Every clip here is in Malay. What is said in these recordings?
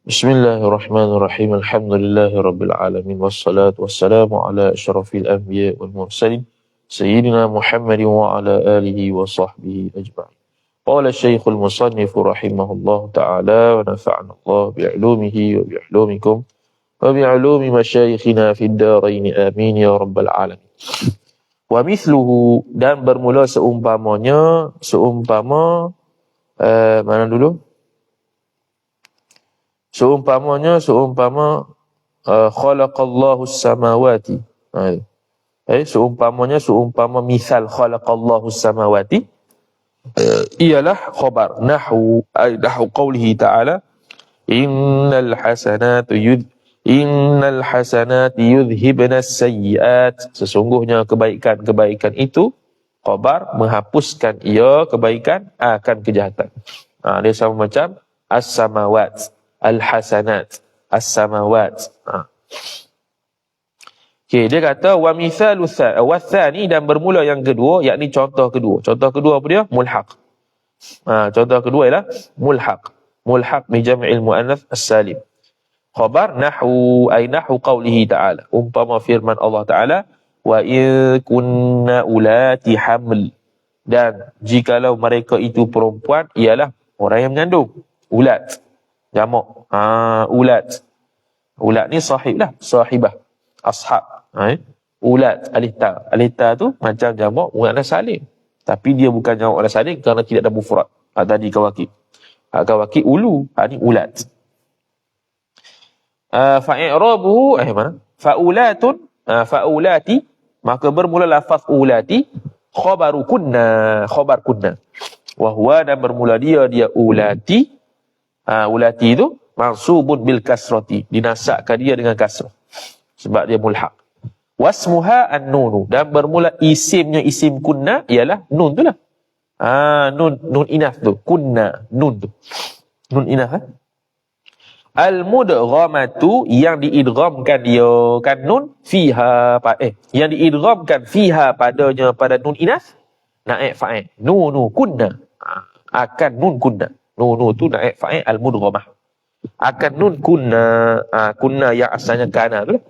Bismillahirrahmanirrahim. Alhamdulillahirabbil alamin wassalatu wassalamu ala asyrafil anbiya wal mursalin sayyidina Muhammadin wa ala alihi wa sahbihi ajma'in. Qala Syekhul Musannif rahimahullah ta'ala wa nafa'ana Allah bi'ulumihi wa bi'ulumikum wa bi'ulumi masyayikhina fid darain amin ya rabbal alamin. Wa mithluhu dan bermula seumpamanya seumpama uh, mana dulu? Seumpamanya seumpama uh, khalaqallahu samawati. Ha, eh, seumpamanya seumpama misal khalaqallahu samawati uh, ialah khabar nahwu ay nahwu qawlihi ta'ala innal hasanatu yudh Innal hasanati yudhibna sayyiat. Sesungguhnya kebaikan-kebaikan itu khabar menghapuskan ia kebaikan akan kejahatan. Ha, dia sama macam as-samawat, al-hasanat, as-samawat. Ha. Okay, dia kata wa mithalu wa thani dan bermula yang kedua yakni contoh kedua. Contoh kedua apa dia? Mulhaq. Ha, contoh kedua ialah mulhaq. Mulhaq bi jam'il muannats as-salim khabar nahwu ay nahwu qawlihi ta'ala umpama firman Allah ta'ala wa in kunna ulati haml dan jikalau mereka itu perempuan ialah orang yang mengandung ulat jamak ha ulat. Ulat ni sahib lah. Sahibah. Ashab. Ha, eh? ulat. Alita. Alita tu macam jamak muannas salim. Tapi dia bukan jamak muannas salim kerana tidak ada mufrad. Ha, tadi kawaki ha, kawaki ulu. Ha, ni ulat. Uh, fa'i'rabuhu. Eh mana? Fa'ulatun. Uh, fa'ulati. Maka bermula lafaz ulati. Khabaru kunna. Khabar kunna. Wa huwa dan bermula dia dia ulati uh, ulati itu mansubun bil kasrati. Dinasakkan dia dengan kasrah. Sebab dia mulhaq. Wasmuha an-nunu dan bermula isimnya isim kunna ialah nun tu lah. Ah nun nun inas tu. Kunna nun tu. Nun inas eh? Al-mudghamatu yang diidghamkan dia kan nun fiha eh yang diidghamkan fiha padanya pada nun inas naik fa'il. Nunu kunna. Ha, akan nun kunna nunu tu naik fa'il al-mudghamah. Akan nun kunna ha, kunna yang asalnya kana tu. Lah.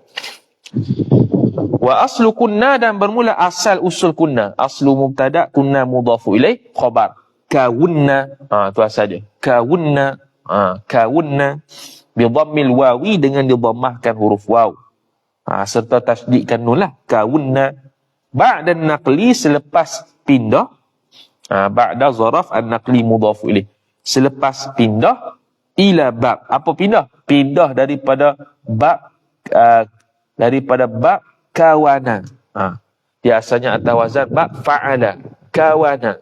wa aslu kunna dan bermula asal usul kunna. Aslu mubtada kunna mudhafu ilaih khabar. Kawunna ha, tu asal dia. Kawunna ha, kawunna bi dhammil wawi dengan didhammahkan huruf waw. Ha, serta tasdidkan nun lah. Kawunna ba'da naqli selepas pindah ha, ba'da zaraf an naqli mudhaf ilaih selepas pindah ila bab apa pindah pindah daripada bab uh, daripada bab kawana ha, dia asalnya atas wazan bab fa'ala kawana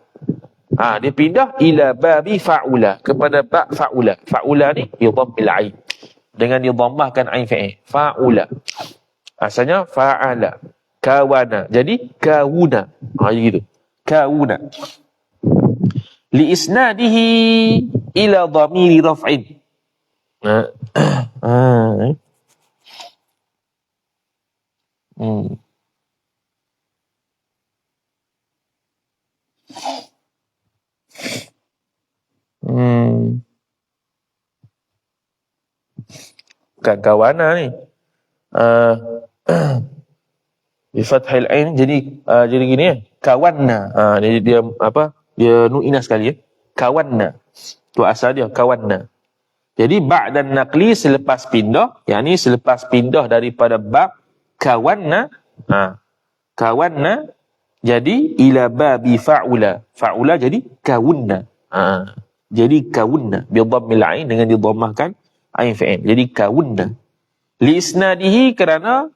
Ha, dia pindah ila babi fa'ula kepada ba fa'ula. Fa'ula ni yudhammil ain. Dengan yudhammahkan ain fi'il. Fa'ula. Asalnya fa'ala. Kawana. Jadi kawuna. Ha gitu. Kawuna. Li isnadihi ila dhamiri raf'in. Ha. ha. Eh. Hmm. Hmm. Kawana ni. Uh, bi fathil ain jadi uh, jadi gini ya. Kawanna. Uh, dia, dia apa? Dia nuina sekali ya. Kawanna. Tu asal dia kawanna. Jadi ba'dan naqli selepas pindah, yakni selepas pindah daripada bab kawanna, ha, kawanna jadi ila babi fa'ula. Fa'ula jadi kawunna. Ha. Jadi kawunna bi dhammil ain dengan didhammahkan ain fi'il. Jadi kawunna. Li isnadihi kerana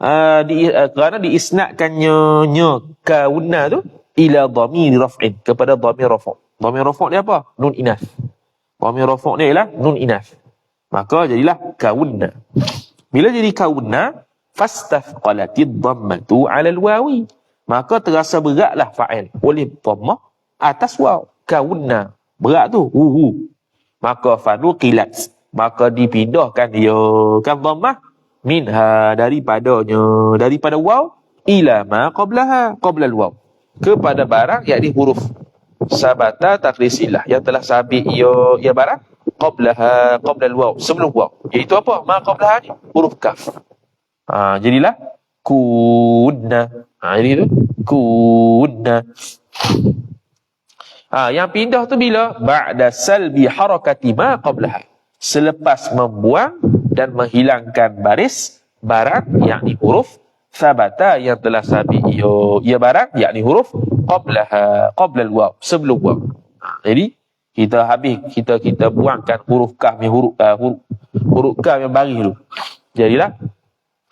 uh, di uh, kerana diisnadkannya nya kawunna tu ila dhamir raf'in kepada dhamir rafa'. Dhamir rafa' ni apa? Nun inas. Dhamir rafa' ni ialah nun inas. Maka jadilah kawunna. Bila jadi kawunna fastafqalatid dhammatu 'ala al-wawi. Maka terasa beratlah fa'il oleh dhammah atas waw. Kawunna berat tu uhu maka fanu qilat maka dipindahkan dia kan dhammah minha daripadanya daripada waw ila ma qablaha qabla al waw kepada barang yakni huruf sabata takrisilah yang telah sabit ia ia barang qablaha qabla al-waw sebelum waw. Iaitu apa? Ma qablaha ni? Huruf kaf. Ha, jadilah kunna. Ha, jadi tu kunna. Ha, yang pindah tu bila? Ba'da salbi harakati ma qablaha. Selepas membuang dan menghilangkan baris barang yakni huruf sabata yang telah sabi ia ia barang yakni huruf qablaha qabla al-waw sebelum waw. Ha, jadi kita habis kita kita buangkan huruf kaf ni huruf uh, huruf, huruf kaf yang baris dulu. Jadilah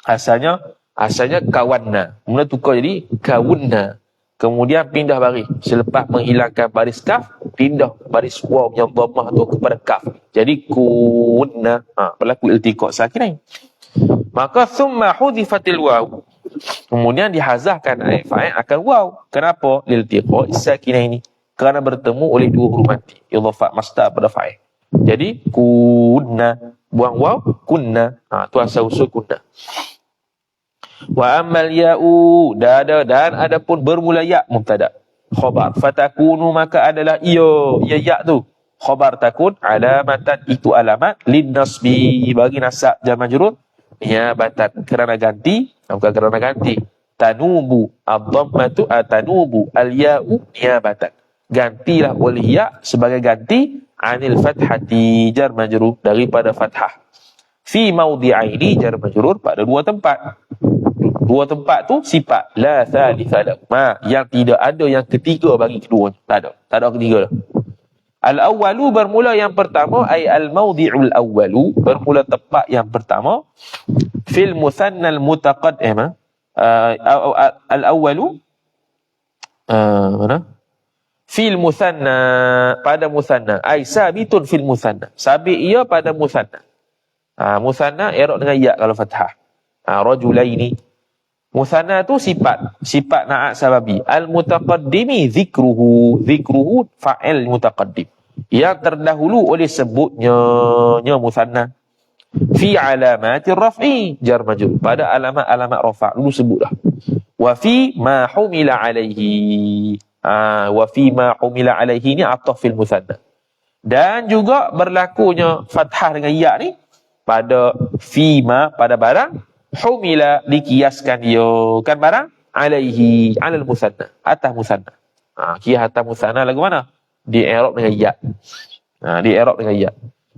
asalnya asalnya kawanna. Mula tukar jadi kawunna kemudian pindah baris. Selepas menghilangkan baris kaf pindah baris waw yang dhammah tu kepada kaf. Jadi kunna ha, berlaku iltiqa sakinain maka thumma hudhifatil waw kemudian dihazahkan ayat fa'il akan waw kenapa? Liltiqa sakinain ini kerana bertemu oleh dua huruf mati. Idhafat masdar pada fa'il jadi kunna. Buang waw kunna. Ha, tu asal usul kunna. Wa ammal ya'u dada dan adapun bermula ya mubtada. Khabar fatakunu maka adalah iyo. Ya ya tu. Khabar takun alamatan. Itu alamat. Lin nasbi bagi nasab jar majrur niabatan kerana ganti bukan kerana ganti. Tanubu ad-dhammatu atanubu al-ya'u niabatan gantilah oleh ya sebagai ganti anil fathati jar majrur daripada fathah. Fi maudhi'aini jar majrur pada dua tempat. Dua tempat tu sifat la thalitha ma yang tidak ada yang ketiga bagi kedua. Tak ada. Tak ada ketiga al awwalu bermula yang pertama ai al maudhi'ul awwalu bermula tempat yang pertama. Fil muthanna al mutaqaddim uh, al awwalu uh, mana? Fil musanna pada musanna ai sabitun fil musanna sabit ia pada musanna ha, musanna i'rab dengan ya kalau fathah. Ha, rajulaini musanna tu sifat sifat na'at sababi. Al mutaqaddimi zikruhu. Zikruhu fa'il mutaqaddim. Yang terdahulu oleh sebutnya nya musanna fi alamati raf'i jar majrur. Pada alamat-alamat rafa' dulu sebutlah. Wa fi ma humila alaihi. Ah, wa fi ma humila alaihi ni ataf fil musanna. Dan juga berlakunya fathah dengan ya ni pada fi ma pada barang humila dikiaskan dia kan barang alaihi alal musanna atas musanna. Ha, kias atas musanna lagu mana? Di i'rab dengan ya. Ha, di i'rab dengan ya.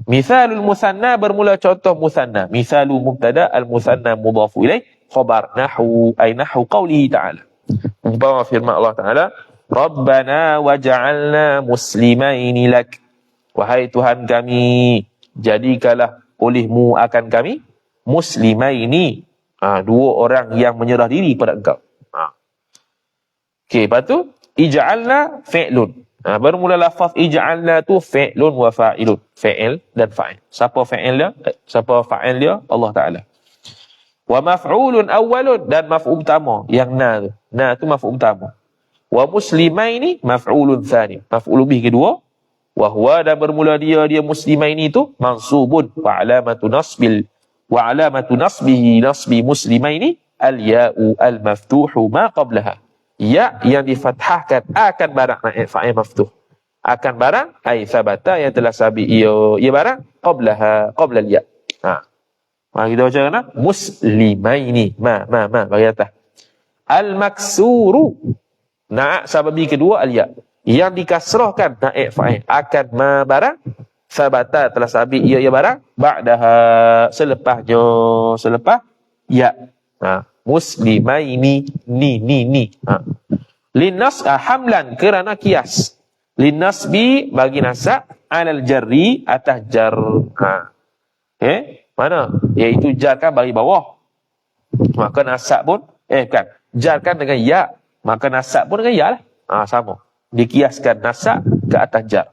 Misalul musanna bermula contoh musanna. Misalu mubtada al musanna mudhafu ilaih khabar nahu ay nahu qawlihi ta'ala. Umpama firman Allah Ta'ala Rabbana waj'alna muslimaini lak. Wahai Tuhan kami, jadikanlah olehmu akan kami muslimaini. Ha, dua orang yang menyerah diri pada engkau. Ha. Okey, lepas tu ij'alna fi'lun. Ha, bermula lafaz ij'alna tu fi'lun wa fa'ilun. Fi'il dan fa'il. Siapa fa'il dia? Eh, siapa fa'il dia? Allah Ta'ala. Wa maf'ulun awwalun dan maf'ul utama yang na tu. Na tu maf'ul utama wa muslimaini maf'ulun thani maf'ul bih kedua wa huwa dan bermula dia dia muslimaini itu mansubun wa alamatu nasbil wa alamatu nasbihi nasbi muslimaini al ya'u al maftuhu ma qablaha. Ya yang difathahkan akan barang naib fa'il maftuh. Akan barang ai sabata yang telah sabi ia ia barang qablaha qabla al ya. Ha. Mari kita baca kan muslimaini. Ma ma ma bagi atas. Al maksuru. Naat sababi kedua al-ya. Yang dikasrahkan naik fa'il akan ma barang sabata telah sabi ia ia barang ba'daha selepasnya selepas ya. Ha. Muslimaini ni ni ni. Ha. Linas hamlan kerana kias. Linasbi bagi nasab alal jarri atas jar. Ha. Eh, mana? Iaitu jar kan bagi bawah. Maka nasab pun eh kan jar kan dengan ya maka nasab pun dengan ya lah. Ha, sama. Dikiaskan nasab ke atas jar.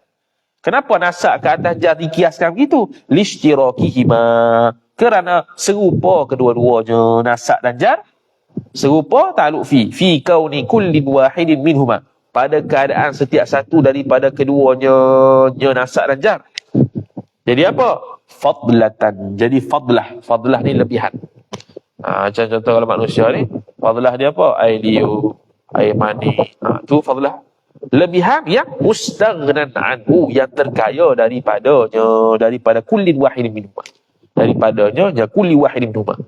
Kenapa nasab ke atas jar dikiaskan begitu? Lishtirakihima. Kerana serupa kedua-duanya nasab dan jar. Serupa ta'aluk fi. Fi kauni kullin wahidin minhuma. Pada keadaan setiap satu daripada keduanya nasab dan jar. Jadi apa? Fadlatan. Jadi fadlah. Fadlah ni lebihan. Ha, contoh kalau manusia ni. Fadlah dia apa? Aidiu air mani. Ha, tu fadlah lebihan yang mustaghnan anhu yang terkaya daripadanya daripada kullin wahidin minhuma daripadanya ya kulli wahidin minhuma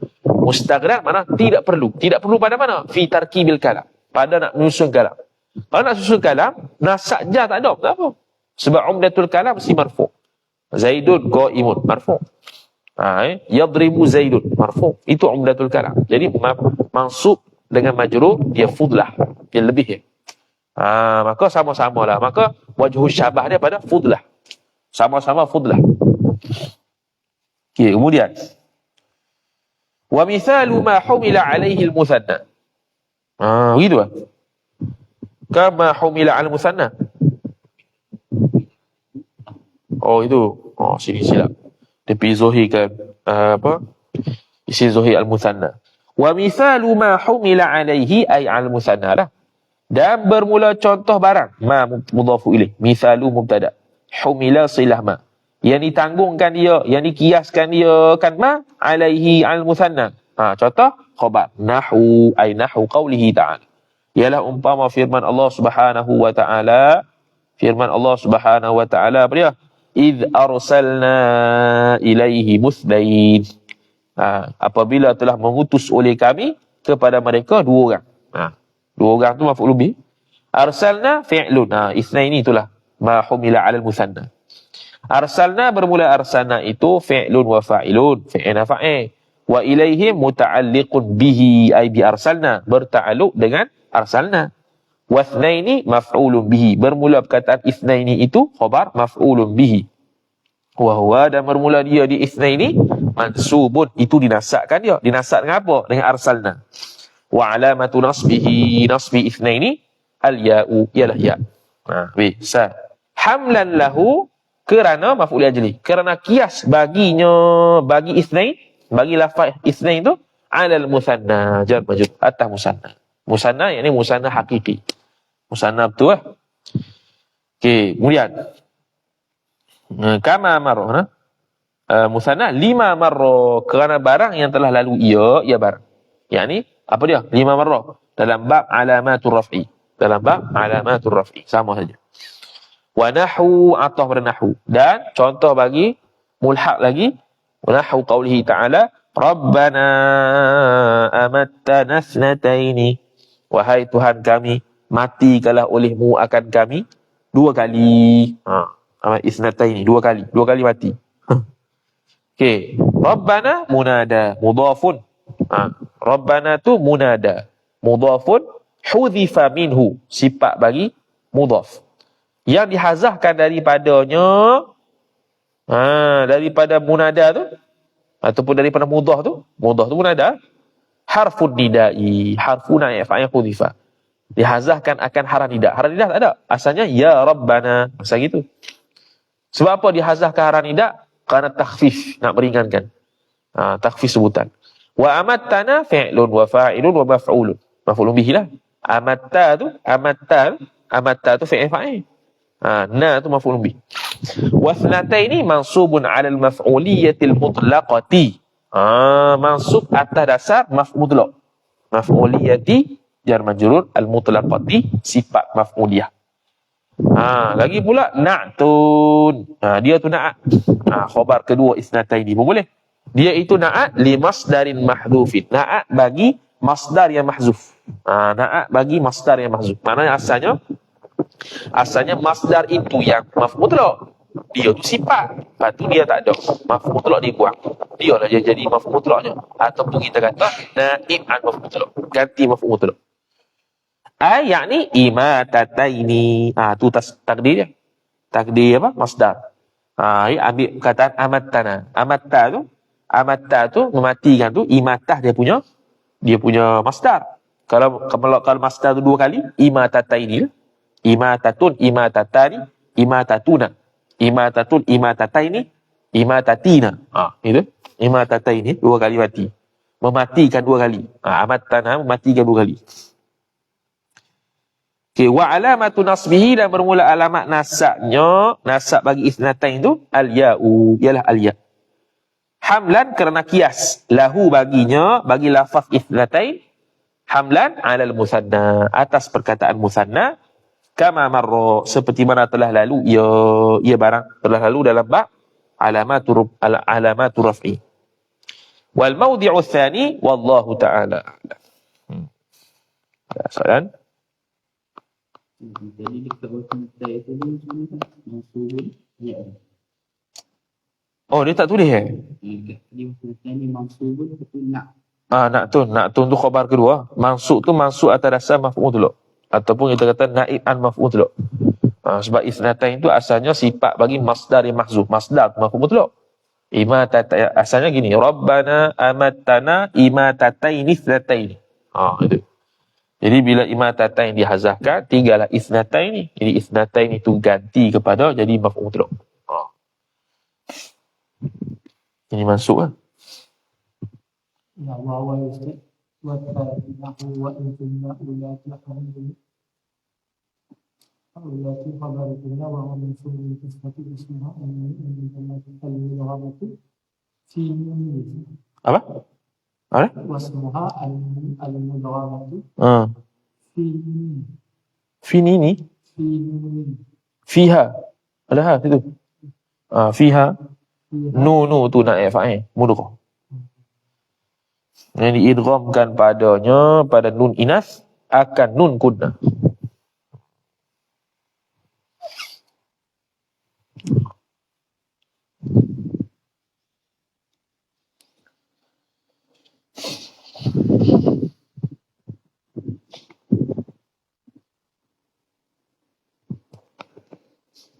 mustaghnan mana? Tidak perlu. Tidak perlu pada mana? Fi tarkibil kalam. Pada nak menyusun kalam. Kalau nak susun kalam nasak jah tak ada. Kenapa? Sebab umdatul kalam si marfu. Zaidun qaimun. Marfu. Ha eh? yadribu zaidun. Marfu. Itu umdatul kalam. Jadi mansub dengan majrur dia fudlah. Dia lebih ya Ha, maka sama-sama lah. Maka wajhu syabah dia pada fudlah. Sama-sama fudlah. Okay, kemudian. Wa mithalu ma humila alaihi al-muthanna. Ha, begitu lah. Kama humila al-muthanna. Oh, itu. Oh, sini silap. Tepi Zuhi kan. Uh, apa? Isi Zuhi al-muthanna. Wa mithalu ma humila alaihi ay al-muthanna lah dan bermula contoh barang. Ma mudhafu ilaih misalu mubtada. Humila silah ma yang ditanggungkan dia yang dikiaskan dia kan ma? Alaihi al musanna ha contoh? Khabar nahu ai nahu qaulihi ta'ala. Ialah umpama firman Allah Subhanahu wa taala. Firman Allah Subhanahu wa taala apa dia? Id arsalna ilaihi musdain ha, apabila telah mengutus oleh kami kepada mereka dua orang Dua orang tu maf'ul bih. Arsalna fi'lun. Ha, ini itulah. Ma humila 'ala al-musanna. Arsalna bermula arsalna itu fi'lun wa fa'ilun. Fi'ina fa'il. Wa ilaihim muta'alliqun bihi ay bi arsalna. Berta'alluq dengan arsalna. Wa ini maf'ulun bihi. Bermula perkataan ini itu khabar maf'ulun bihi. Wa huwa dan bermula dia di ini mansubun. Itu dinasakkan dia. Dinasak dengan apa? Dengan arsalna wa alamatu nasbihi nasbi ithnaini al ya'u ialah ya. Ha, bisa. Hamlan lahu kerana maf'ul ajli. Kerana kias baginya bagi ithnain, bagi lafaz ithnain itu alal musanna jar majrur atas musanna. Musanna yakni musanna hakiki. Musanna betul lah. Okey, kemudian ha, kama marra ha? Uh, musanna lima marra kerana barang yang telah lalu ia ia barang. Yakni apa dia? Lima marrah. Dalam bab alamatul raf'i. Dalam bab alamatul raf'i. Sama saja. Wa nahu atah pada nahu. Dan contoh bagi mulhaq lagi. Wa nahu qawlihi ta'ala. Rabbana amatta nasnataini. Wahai Tuhan kami. Matikalah olehmu akan kami. Dua kali. Ha. Amat isnataini. Dua kali. Dua kali mati. Okey. Rabbana munada. Mudafun. Ha. Rabbana tu munada. Mudhafun hudhifa minhu. Sifat bagi mudhaf. Yang dihazahkan daripadanya ha, daripada munada tu ataupun daripada mudhaf tu mudhaf tu munada. Harfun nidai. Harfun yafa'il hudhifa. Dihazahkan akan haran nida haran nida tak ada. Asalnya ya rabbana. Masa gitu. Sebab apa dihazahkan haran nida kerana takhfif. Nak meringankan. Ha, takhfif sebutan Wa amattana fi'lun wa fa'ilun wa maf'ulun. Maf'ulun bihi lah. Amatta tu, amatta, amatta tu fi'il fa'il. Ha, na tu maf'ulun bihi. Wa thnataini mansubun 'ala al-maf'uliyyati al-mutlaqati. Ha, mansub atas dasar maf'ul mutlaq. Maf'uliyyati jar majrur al-mutlaqati sifat maf'uliyah. Ha, lagi pula na'tun. Ha, dia tu na'at. Ha, khabar kedua isnataini pun boleh dia itu na'at li masdarin mahdhufin. Na'at bagi masdar yang mahzuf. Ha, na'at bagi masdar yang mahzuf. Maknanya asalnya asalnya masdar itu yang maf'ul mutlak. Dia tu sifat. Lepas tu dia tak ada. Maf'ul mutlak dibuang. Dia lah yang jadi maf'ul mutlaknya. Ataupun kita kata na'ib an maf'ul mutlak. Ganti maf'ul mutlak. Ay, yakni imatataini. Ha, tu tas, takdir dia. Takdir apa? Masdar. Ha, ambil kataan amattana. Amatta tu amatta tu mematikan tu imatah dia punya dia punya masdar. Kalau kalau kalau masdar tu dua kali imatata ini imatatun imatatani imatatuna imatatun imatata ini imatatina. Ah ha, itu imatata ini dua kali mati. Mematikan dua kali. Ha, amattana mematikan dua kali. Okay, wa alamatu nasbihi dan bermula alamat nasabnya, nasab bagi isnatain itu al-ya'u, ialah al-ya' hamlan kerana kias. Lahu baginya bagi lafaz ithnatain hamlan alal musanna atas perkataan musanna. Kama marra seperti mana telah lalu ia ia barang telah lalu dalam bab alamatur al- alamatur raf'i. Wal mawdi'u tsani wallahu taala hmm. soalan? Jadi dekat bawah kita itu ni mansubun ya. Oh dia tak tulis eh ni mansubun itu nak Ah, nak tun, nak tun tu khabar kedua. Mansuk tu mansuk atas dasar maf'ul dulu. Ataupun kita kata naib an maf'ul dulu. Ah, sebab isnatain tu asalnya sifat bagi masdar yang mahzuf. Masdar tu maf'ul dulu. Ima tata, asalnya gini. Rabbana amattana ima tataini ithnataini. Ah, itu. Jadi bila ima tatain dihazahkan, tinggallah isnatain ni. Jadi isnatain itu ganti kepada jadi maf'ul dulu. Ah. Ini masuk kan? Ya wa wa wa ulati fi Apa? Apa? wasmuha al-mughabati Ah. fi min Fini ni fi min fiha ada ha situ ah fiha nu nu tu nak fa'il mudghah yang diidghamkan padanya pada nun inas akan nun kunna.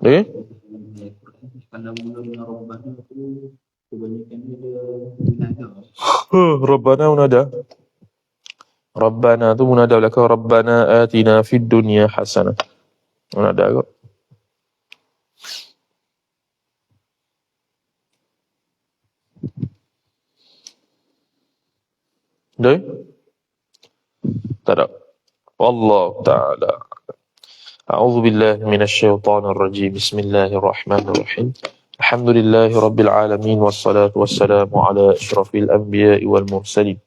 Eh? Kalau mula dengan robbana tu kebanyakan dia ada nada. Huh, Rabbana munada. Rabbana tu munada belaka Rabbana atina fid dunya hasanah. Munada kok. Dah? Tak ada. Allah Ta'ala. أعوذ بالله من الشيطان الرجيم. بسم الله الرحمن الرحيم. الحمد لله رب العالمين والصلاة والسلام على أشرف الأنبياء والمرسلين.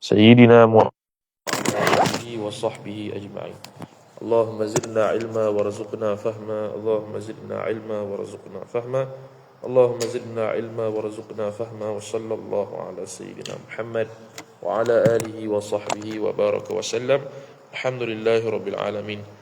سيدنا محمد وصحبه أجمعين. اللهم زدنا علما ورزقنا فهما. اللهم زدنا علما ورزقنا فهما. اللهم زدنا علما ورزقنا فهما. وصلى الله على سيدنا محمد وعلى آله وصحبه وبارك وسلم. الحمد لله رب العالمين.